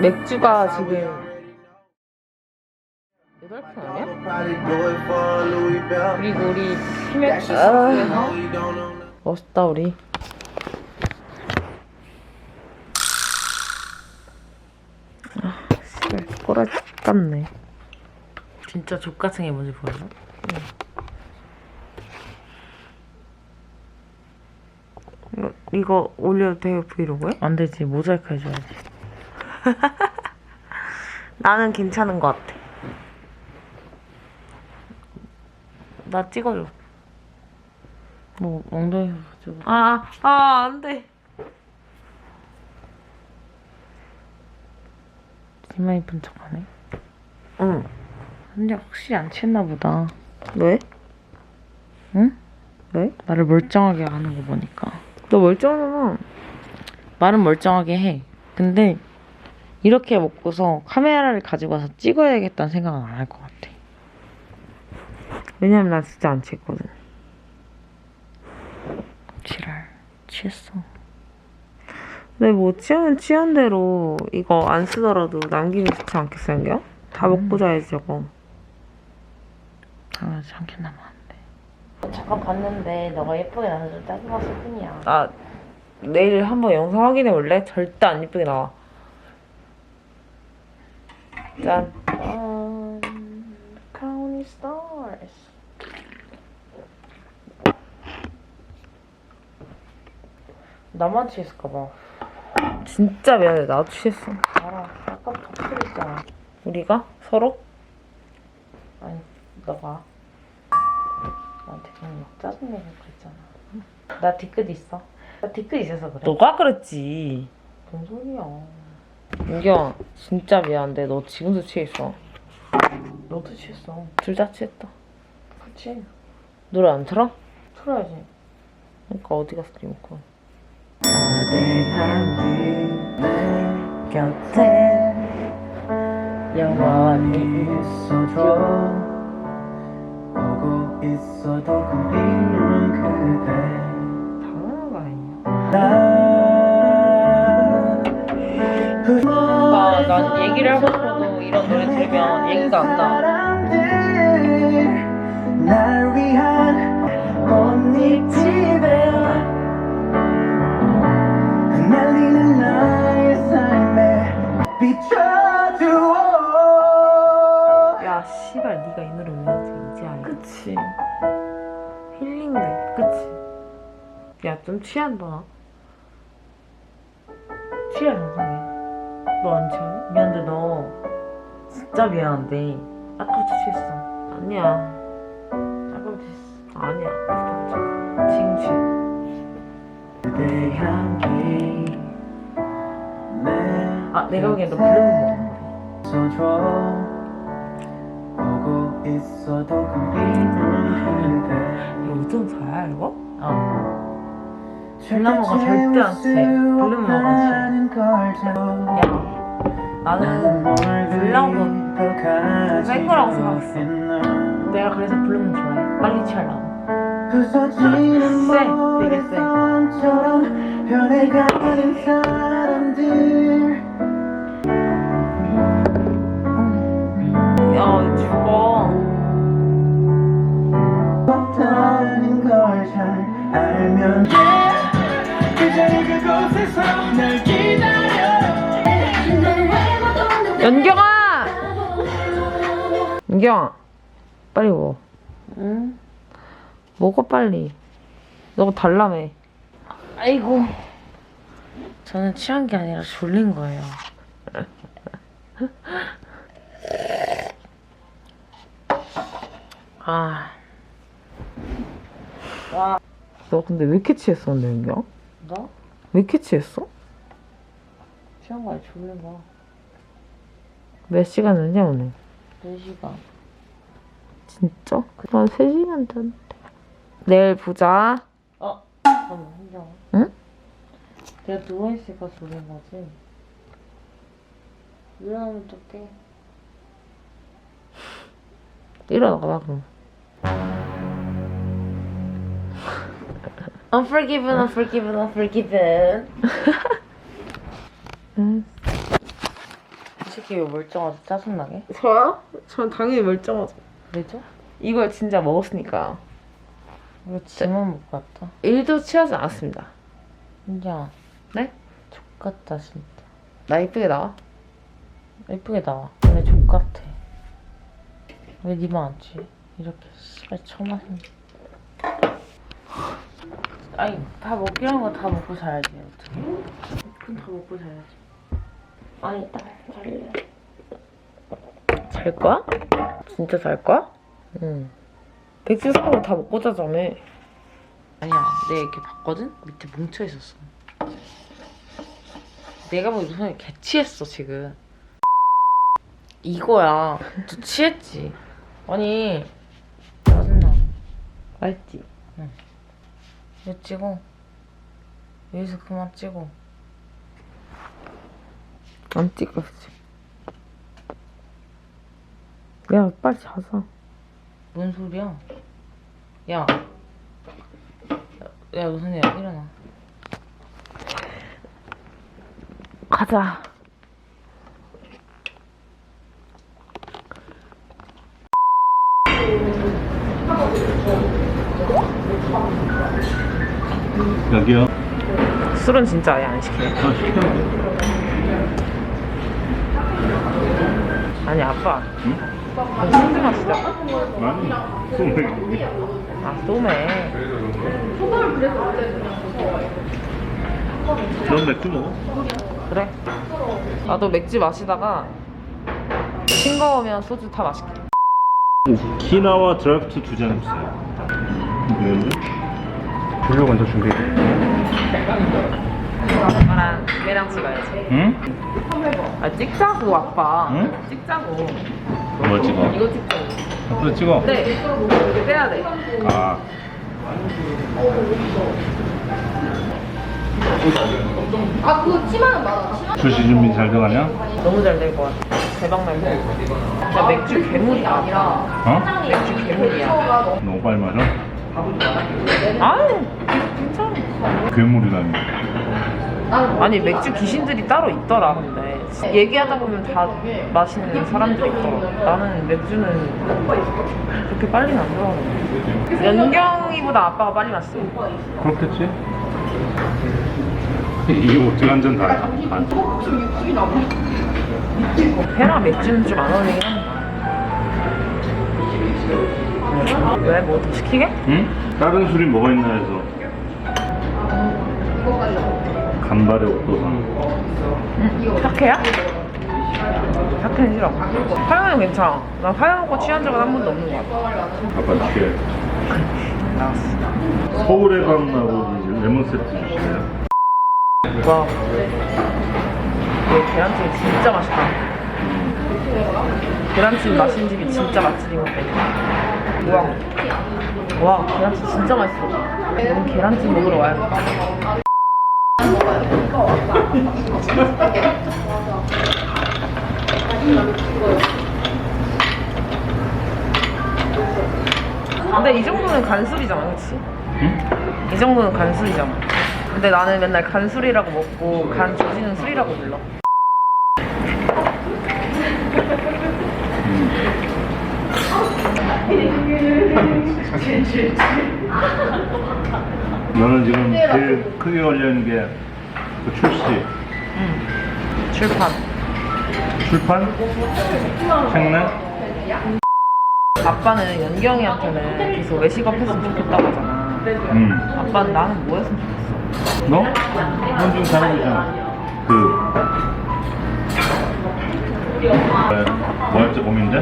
맥주가 지금 already know. 8편 아니야? 그리고 우리 피맥 아. 멋있다 우리 아 씨발 꼬라지 깠네 진짜 족 같은 게 뭔지 보여줘? 이거, 이거 올려도 돼요 브이로그에? 안 되지 모자이크 해줘야지 나는 괜찮은 것 같아 나 찍어줘 뭐 엉덩이 찍어 아, 아, 안 돼. 치마 입은 척하네 응. 근데 확실히 안 취했나 보다 왜? 응? 왜? 말을 멀쩡하게 하는 거 보니까 너 멀쩡하잖아. 말은 멀쩡하게 해 근데 이렇게 먹고서 카메라를 가지고 와서 찍어야겠다는 생각은 안 할 것 같아 왜냐면 나 진짜 안 취했거든. 지랄 취했어 근데 뭐 취하면 취한 대로 이거 안 쓰더라도 남기면 좋지 않겠어, 연경? 다 먹고 자야지, 저거. 당연히 한캔 남았는데 잠깐 봤는데 너가 예쁘게 나와서 좀 짜증 났을 뿐이야 아, 내일 한번 영상 확인해 볼래? 절대 안 이쁘게 나와. 짠. Um, stars. 나만 취했을까봐. 진짜 미안해. 나도 취했어. 알아. 아까부터 풀했잖아. 우리가? 서로? 아니, 너가. 나한테 그냥 막 짜증내고 그랬잖아. 나 뒤끝 있어. 나 뒤끝 있어서 그래. 너가 그랬지. 뭔 소리야. 은경, 진짜 미안한데 너 지금도 취했어. 너도 취했어. 둘 다 취했다. 그치? 노래 안 틀어? 틀어야지. 그러니까 어디 갔어, 리모컨. 곁에 영원히 있어줘 있어도 그리는 그대. 당연한 거난 얘기를 하고 싶어도 이런 노래 들으면 얘기가 안 나. 날 위한 꽃잎 좀 취한다. 나. 취해, 정상해. 너안 취하냐? 미안한데 너 진짜 미안한데 아까부터 취했어. 아니야. 아까부터 취했어. 아니야. 지금 취해. 아 내가 보기엔 너 블루문 먹은 거야. 그대 이거 우정사야, 이거? 어. 블루문가 절대 안. 블루문가 취해. 야 나는 블루문 뺀 거라고 생각했어. 내가 그래서 블루문 좋아해. 빨리 취하려고. 쎄, 되게 쎄. 야, 죽어. 연경아! 연경아, 빨리 먹어. 응. 먹어, 빨리. 너가 달라며. 아이고. 저는 취한 게 아니라 졸린 거예요. 아. 너 근데 왜 이렇게 취했어, 근데 연경? 너? 왜 이렇게 취했어? 취한 거 아니라 졸린 거. 몇 시간 했냐, 오늘? 4시간. 진짜? 난 3시간 됐는데. 내일 보자. 어? 잠깐만, 혼자. 응? 내가 누워있으니까 졸린 거지. 일어나면 또 깨. 일어나봐, 그럼. Unforgiven, unforgiven, unforgiven. 왜 멀쩡하지 짜증나게? 저요? 전 당연히 멀쩡하죠. 왜죠? 이걸 진짜 먹었으니까 왜 지만 먹고 왔다? 일도 취하지 않았습니다. 야 네? 족같다 진짜 나 이쁘게 나와? 예쁘게 나와 근데 족같아 왜 니만 안 취해? 이렇게 씨발 처마신 아니 다 먹기로 한거다 먹고 자야지 어떻게 그럼 다 먹고 자야지 아니 딱 잘래 잘 거야? 진짜 잘 거야? 응. 백지 사고 다 먹고 자자며. 아니야 내가 이렇게 봤거든? 밑에 뭉쳐있었어 내가 보기 손에 개취했어 지금 이거야 너 취했지 아니 짜증나 알지? 이거 찍어 여기서 그만 찍어 안 찍었지. 야, 빨리 자자. 뭔 소리야 야 야, 우선이야, 일어나. 가자. 여기요. 술은 진짜 아예 안 시켜요. 아, 시켜. 아니, 아빠. 응? 술좀 마시자. 아니, 소맥. 아, 소매. 넌 맥주 먹어? 그래. 나도 맥주 마시다가 싱거우면 소주 다 마실게. 키나와 드래프트 두 잔 주세요. 네. 분류 먼저 준비해. 아빠랑 매랑 찍어야지. 응? 아, 찍자고, 아빠. 응? 찍자고. 뭘 찍어? 이거 찍자고. 앞으로 찍어. 네. 이렇게 빼야 돼. 아. 출시 준비 잘 돼가냐? 너무 잘 될 것 같아. 대박 날것 같아. 진짜 맥주 괴물이야. 어? 맥주 괴물이야. 너무 빨리 마셔? 아유, 괜찮아. 괴물이라니. 아니, 맥주 귀신들이 따로 있더라, 근데. 얘기하다 보면 다 마시는 사람들이 있더라. 나는 맥주는 그렇게 빨리는 안 좋아하거든. 연경이보다 아빠가 빨리 마셔. 그렇겠지? 이게 잔 다야? 반. 회랑 맥주는 좀 안 어울리긴 한다. 왜? 뭐더 시키게? 응? 다른 술이 뭐가 있나 해서. 간발의 옥도상. 사케야? 사케는 싫어. 화영은 괜찮아. 난 화영 먹고 취한 적은 한 번도 없는 것 같아. 아빠 줄게. 나왔어. 서울의 밤하고 이제 레몬 세트 주실래요? 와. 이 계란찜 진짜 맛있다. 계란찜 마신 집이 진짜 맛집인 것 같아. 뭐야. 와, 계란찜 진짜 맛있어. 오늘 계란찜 먹으러 와야겠다. 근데 이 정도는 간술이잖아, 그치? 응? 이 정도는 간술이잖아. 근데 나는 맨날 간술이라고 먹고 간 조지는 술이라고 불러. 너는 지금 제일 크게 걸려 있는 게 그 출시, 출판. 출판, 책내, 아빠는 연경이한테는 계속 외식업 했으면 좋겠다고 하잖아. 음. 아빠는 나는 뭐 했으면 좋겠어? 너? 넌 지금 잘하고 있잖아. 그, 왜, 뭐 할지 고민돼?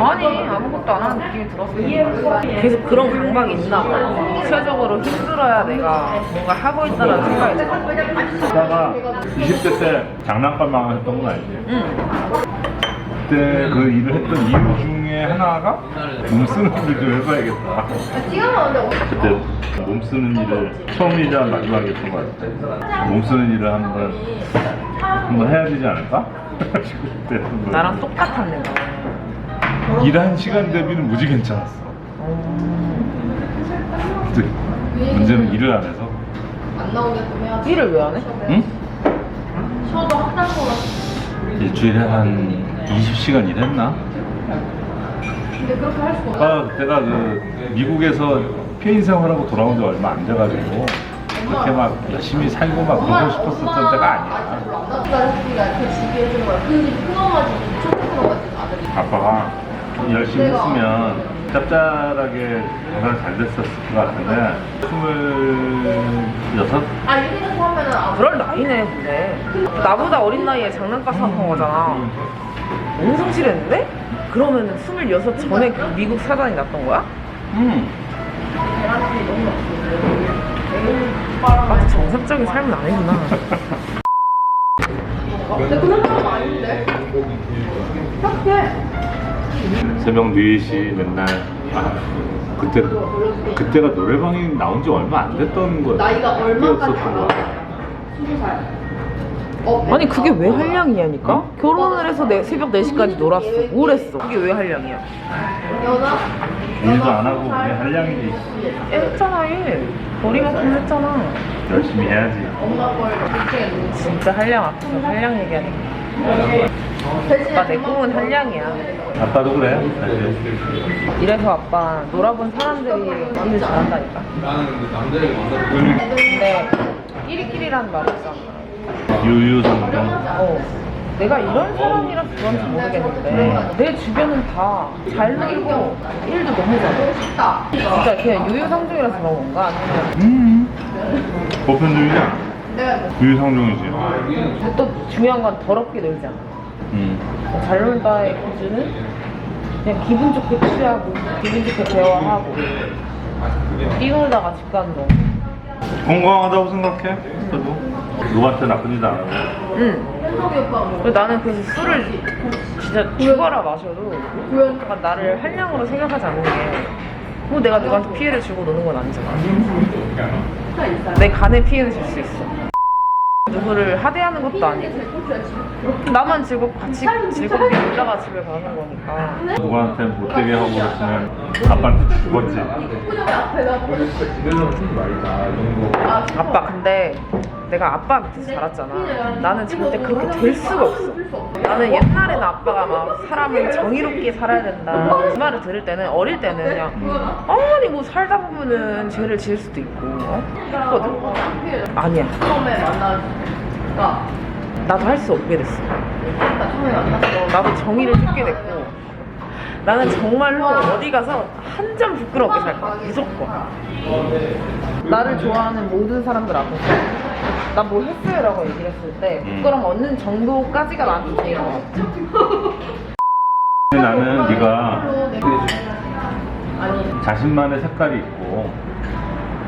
아니 아무것도 안 하는 느낌이 들었어. 계속 그런 강박이 있나 봐. 구체적으로 힘들어야 내가 뭔가 하고 있다는 생각이 들어. 하다가 20대 때 장난감만 했던 건 알지? 응. 그때 그 일을 했던 이유 중에 하나가 몸 쓰는 일을 좀 해봐야겠다. 그때 몸 쓰는 일을 처음이자 마지막이었던 것 같아. 몸 쓰는 일을 한번 한번 해야 되지 않을까? 한번 나랑 똑같았네. 너. 일한 시간 대비는 무지 괜찮았어. 근데 문제는 일을 안 해서. 일을 왜 안 해? 응? 일주일에 한 20시간 일했나? 아, 그때가 그 미국에서 피해인 생활하고 돌아온 지 얼마 안 돼가지고 그렇게 막 열심히 살고 막 그러고 싶었었던 때가 아니야. 아빠가 열심히 했으면 짭짤하게 장사를 잘 됐었을 것 같은데 스물여섯? 그럴 나이네 근데 나보다 어린 나이에 장난감 사온 거잖아 너무 성실했는데? 그러면은 26 전에 그 미국 사단이 났던 거야? 응. 아 정상적인 삶은 아니구나 새벽 4시 맨날 아, 그때 그때가 노래방이 나온 지 얼마 안 됐던 거야. 나이가 얼마였었던 거야. 아니 그게 왜 한량이냐니까? 결혼을 해서 내 새벽 4시까지 놀았어 뭘 했어? 그게 왜 한량이야? 일도 안 하고 그냥 한량이지. 했잖아 일 머리만큼 했잖아 열심히 해야지. 진짜 한량 앞에서 한량 얘기하니까 아빠 내 꿈은 한량이야 아빠도 그래. 사실. 이래서 아빠 놀아본 사람들이 일을 잘한다니까 근데 끼리끼리라는 말 있잖아 유유상종. 어 내가 이런 사람이라서 그런지 모르겠는데 내 주변은 다 잘 놀고 일도 너무 잘해 진짜 그냥 유유상종이라서 그런 건가? 아니면 음. 보편주의냐? 유유상종이지. 근데 또 중요한 건 더럽게 놀지 않아 음. 잘 놀다의 기준은 그냥 기분 좋게 취하고 기분 좋게 대화하고 뛰놀다가 집 가는 거 건강하다고 생각해. 저도. 누구한테 나쁜 짓 안 하고. 응. 그리고 나는 그래서 술을 진짜 죽어라 마셔도 약간 나를 한량으로 생각하지 않는 게뭐 내가 누구한테 피해를 주고 노는 건 아니잖아. 내 간에 피해를 줄 수 있어. 누구를 하대하는 것도 아니고 나만 즐겁고 같이 즐겁게 놀다가 집에 가는 거니까 누구한테 못되게 하고 그랬으면 아빠한테 죽었지. 아빠 근데 내가 아빠 밑에서 자랐잖아. 나는 절대 그렇게 될 수가 없어. 나는 옛날에는 아빠가 막 사람은 정의롭게 살아야 된다. 그 말을 들을 때는 어릴 때는 그냥 아니 뭐 살다 보면은 죄를 지을 수도 있고 어? 했거든. 아니야. 나도 할 수 없게 됐어. 나도 정의를 찾게 됐고 나는 정말로 어디 가서 한 점 부끄럽게 살 거야. 무조건. 나를 좋아하는 모든 사람들 앞에서 나 뭐 했어요 라고 얘기를 했을 때 부끄럼 얻는 정도까지가 나한테 제일 근데 나는 네가 자신만의 색깔이 있고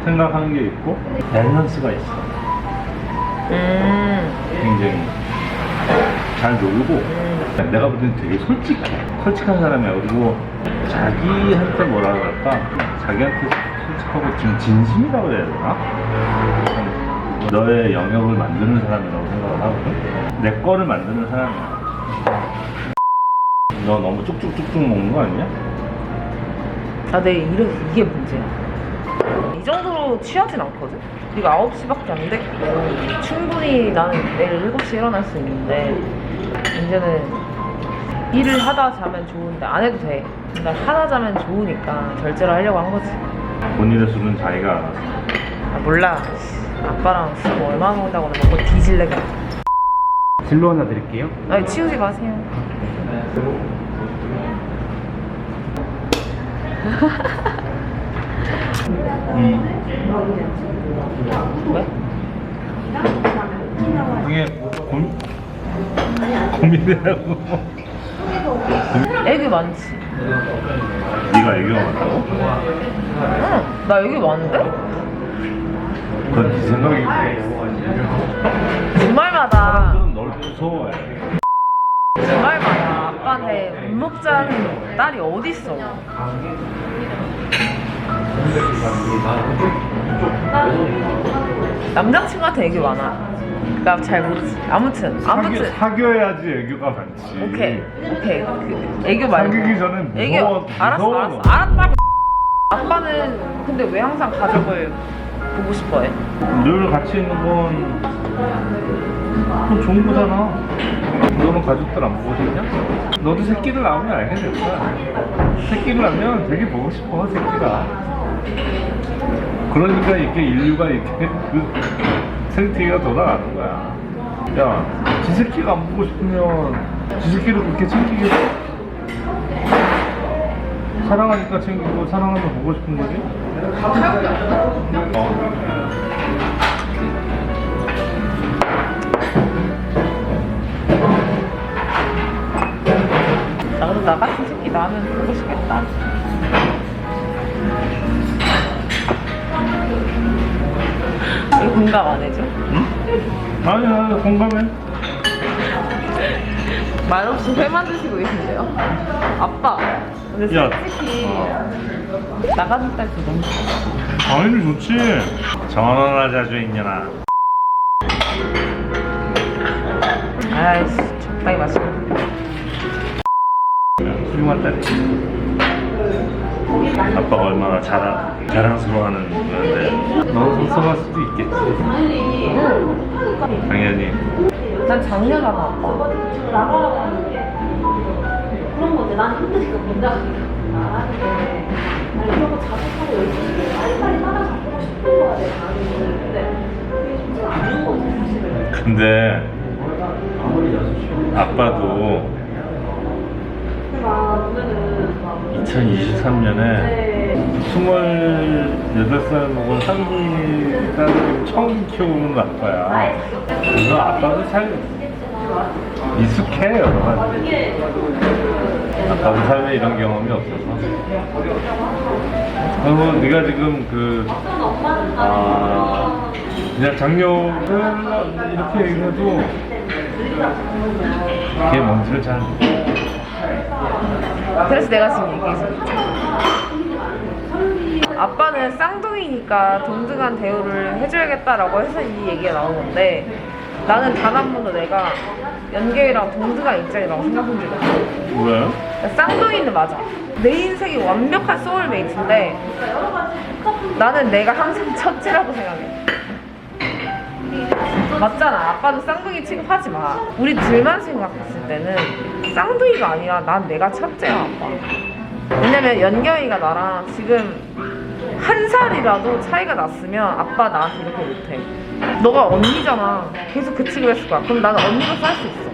생각하는 게 있고 밸런스가 있어. 음, 굉장히 잘 놀고 내가 볼 때는 되게 솔직해. 솔직한 사람이야. 그리고 자기한테 뭐라 그럴까? 자기한테 솔직하고 좀 진심이라고 해야 되나? 너의 영역을 만드는 사람이라고 생각을 하거든. 내 거를 만드는 사람이야. 너 너무 쭉쭉쭉쭉 먹는 거 아니야? 아, 내 이래 이게 문제야. 이 정도로 취하진 않거든? 네가 9시밖에 안 됐고 충분히 나는 내일 7시에 일어날 수 있는데 이제는 일을 하다 자면 좋은데 안 해도 돼. 근데 하다 자면 좋으니까 절제를 하려고 한 거지. 본인의 술은 자기가 알아서. 아, 몰라. 아빠랑 술 얼마나 먹는다고 먹고 뒤질래가. 진로 하나 드릴게요. 아니, 치우지 마세요. 음. 왜? 그게 고, 고민이라고. 애기 많지. 네가 애교가 많다고? 응, 나 애기 많은데? 그건 네 생각이고. 주말마다. 사람들은 널 무서워해. 주말마다. 아빠한테 못 먹자는 딸이 어딨어? 남자친구한테 애기 많아. 나 잘 모르지. 아무튼 아무튼. 사귀, 어야지 애교가 많지. 오케이 오케이. 그 애교 말고. 사귀기 애교. 무서워, 알았어 무서워, 알았어. 너. 알았다고. 아빠는 근데 왜 항상 가족을 보고 싶어해? 늘 같이 있는 건 그럼 좋은 거잖아. 너는 가족들 안 보고 싶냐? 너도 새끼를 낳으면 알게 될 거야. 새끼를 낳으면 되게 보고 싶어, 새끼가. 그러니까 이렇게 인류가 이렇게 그 생태계가 돌아가는 거야. 야, 지 새끼가 안 보고 싶으면 지 새끼를 그렇게 챙기겠어? 사랑하니까 챙기고 사랑하면 보고 싶은 거지? 어. 나도 나 같은 새끼 나면 보고 싶겠다. 왜 공감 안 해줘? 아니, 아니, 공감해. 말없이 회 만드시고 계신데요? 아빠. 근데 야. 솔직히 나 같은 딸도 너무 좋아. 당연히 좋지. 전화나 자주 있냐나. 아이씨, 적당히 마시고. 훌륭한 딸이. 아빠가 얼마나 자랑, 자랑스러워하는 건데. 너도 속상할 수도 있겠지. 당연히. 난 작년하나 아빠. 그런 건데 난 힘드니까 못 나가니까 이런 거 자극하고 열심히 빨리빨리 따라잡고 싶은 거야 내가 근데 그게 쉽지 않은 거지 사실은. 근데 아빠도 막 보면은 막 2023년에 28살 먹은 한국이 딸을 처음 키우는 아빠야. 그래서 아빠도 잘 익숙해, 여러 가지. 아빠도 삶에 이런 경험이 없어서. 그리고 네가 지금 그, 아, 그냥 장녀를 이렇게 얘기해도 그게 뭔지를 잘. 그래서 내가 지금 얘기해서 아빠는 쌍둥이니까 동등한 대우를 해줘야겠다라고 해서 이 얘기가 나온 건데 나는 단 한 번도 내가 연계이랑 동등한 입장이라고 생각한 적이 없어. 왜? 쌍둥이는 맞아. 내 인생이 완벽한 소울메이트인데 나는 내가 항상 첫째라고 생각해. 맞잖아. 아빠도 쌍둥이 취급하지 마. 우리 둘만 생각했을 때는 쌍둥이가 아니라 난 내가 첫째야 아빠. 왜냐면 연경이가 나랑 지금 한 살이라도 차이가 났으면 아빠 나한테 이렇게 못해. 너가 언니잖아. 계속 그 취급했을 거야. 그럼 나는 언니로서 할 수 있어.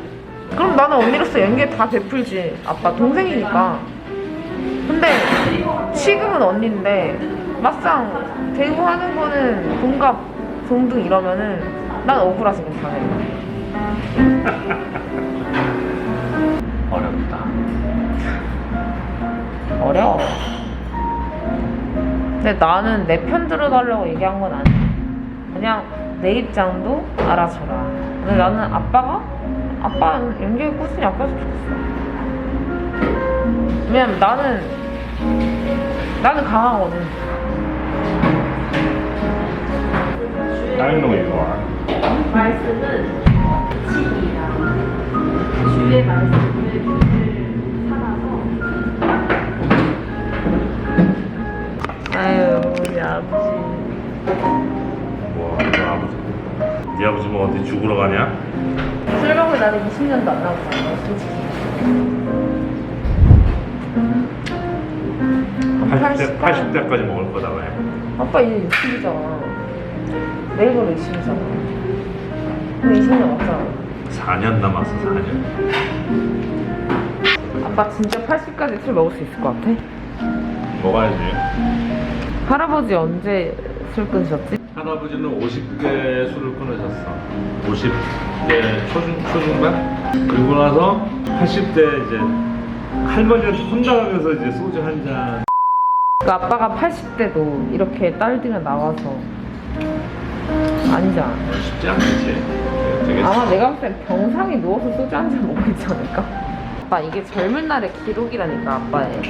그럼 나는 언니로서 연계 다 베풀지. 아빠 동생이니까. 근데 지금은 언니인데 막상 대우하는 거는 동갑 동등 이러면은 난 억울하지 당연히. 어렵다. 어려워. 근데 나는 내 편 들어달라고 얘기한 건 아니야. 그냥 내 입장도 알아줘라. 근데 나는 아빠가 아빠는 연기를 꾸준히 아껴서 좋겠어. 왜냐면 나는 나는 강하거든. I know you are. 말씀은 진이라 주의 말씀을 아유 우리 아버지. 뭐, 너 아버지. 네 아버지 뭐 어디 죽으러 가냐? 술 먹을 나는 20년도 안 남았잖아 솔직히. 80대, 80대까지 먹을 거다, 왜? 아빠 이제 60이잖아. 내일 모레 60이잖아. 그럼 20년 왔잖아. 4년 남았어, 4년. 아빠 진짜 80까지 술 먹을 수 있을 것 같아? 먹어야지. 할아버지 언제 술 끊으셨지? 할아버지는 50대 술을 끊으셨어. 50대 초중, 초중반? 그리고 나서 80대 이제 할머니한테 혼나가면서 이제 소주 한 잔. 그 아빠가 80대도 이렇게 딸들이랑 나와서 아니잖아. 쉽지 않겠지. 되게 아마 내가 봤을 땐 병상에 누워서 소주 한 잔 먹고 있지 않을까? 아빠 이게 젊은 날의 기록이라니까 아빠의.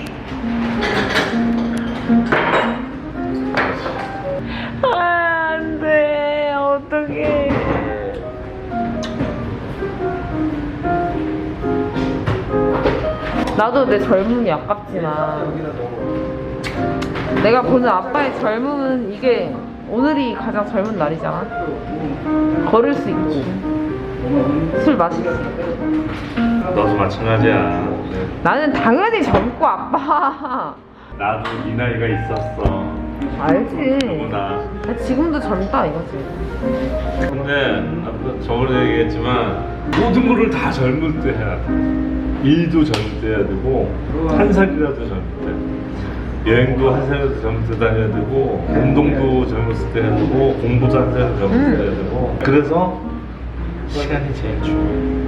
나도 내 젊음이 아깝지만 내가 보는 아빠의 젊음은 이게 오늘이 가장 젊은 날이잖아. 걸을 수 있고, 술 마실 수 있고. 너도 마찬가지야. 나는 당연히 젊고 아빠. 나도 이 나이가 있었어. 알지. 누구나. 나 지금도 젊다 이거지. 근데 아까 저번에 얘기했지만 모든 거를 다 젊을 때 해야 돼. 일도 젊을 때 해야 되고 한 살이라도 젊을 때 여행도 한 살이라도 젊을 때 다녀야 되고 운동도 젊었을 때 해야 되고 공부도 한 살이라도 젊을 때 해야 되고. 그래서 시간이 제일 중요해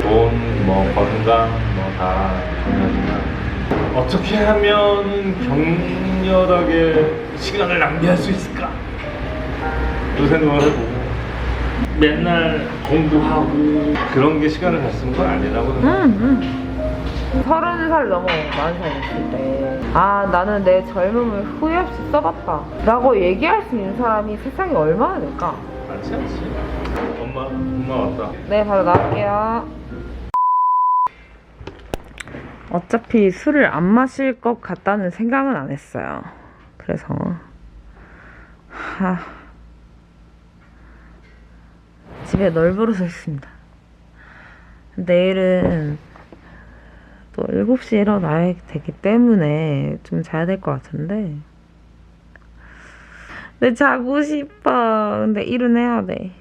돈, 뭐 건강 뭐 다 중요하지만. 어떻게 하면 격렬하게 시간을 낭비할 수 있을까? 그 생각을 해보고 맨날 공부하고 그런 게 시간을 잘 쓰는 건 아니라고 응, 응. 서른 살 넘어 마흔 살 됐을 때, 아 나는 내 젊음을 후회 없이 써봤다. 라고 얘기할 수 있는 사람이 세상에 얼마나 될까? 많지 않지 엄마 엄마 왔다 네, 바로 나갈게요. 어차피 술을 안 마실 것 같다는 생각은 안 했어요. 그래서 하... 집에 널브러져 있습니다. 내일은 또 7시에 일어나야 되기 때문에 좀 자야 될 것 같은데 근데 자고 싶어. 근데 일은 해야 돼.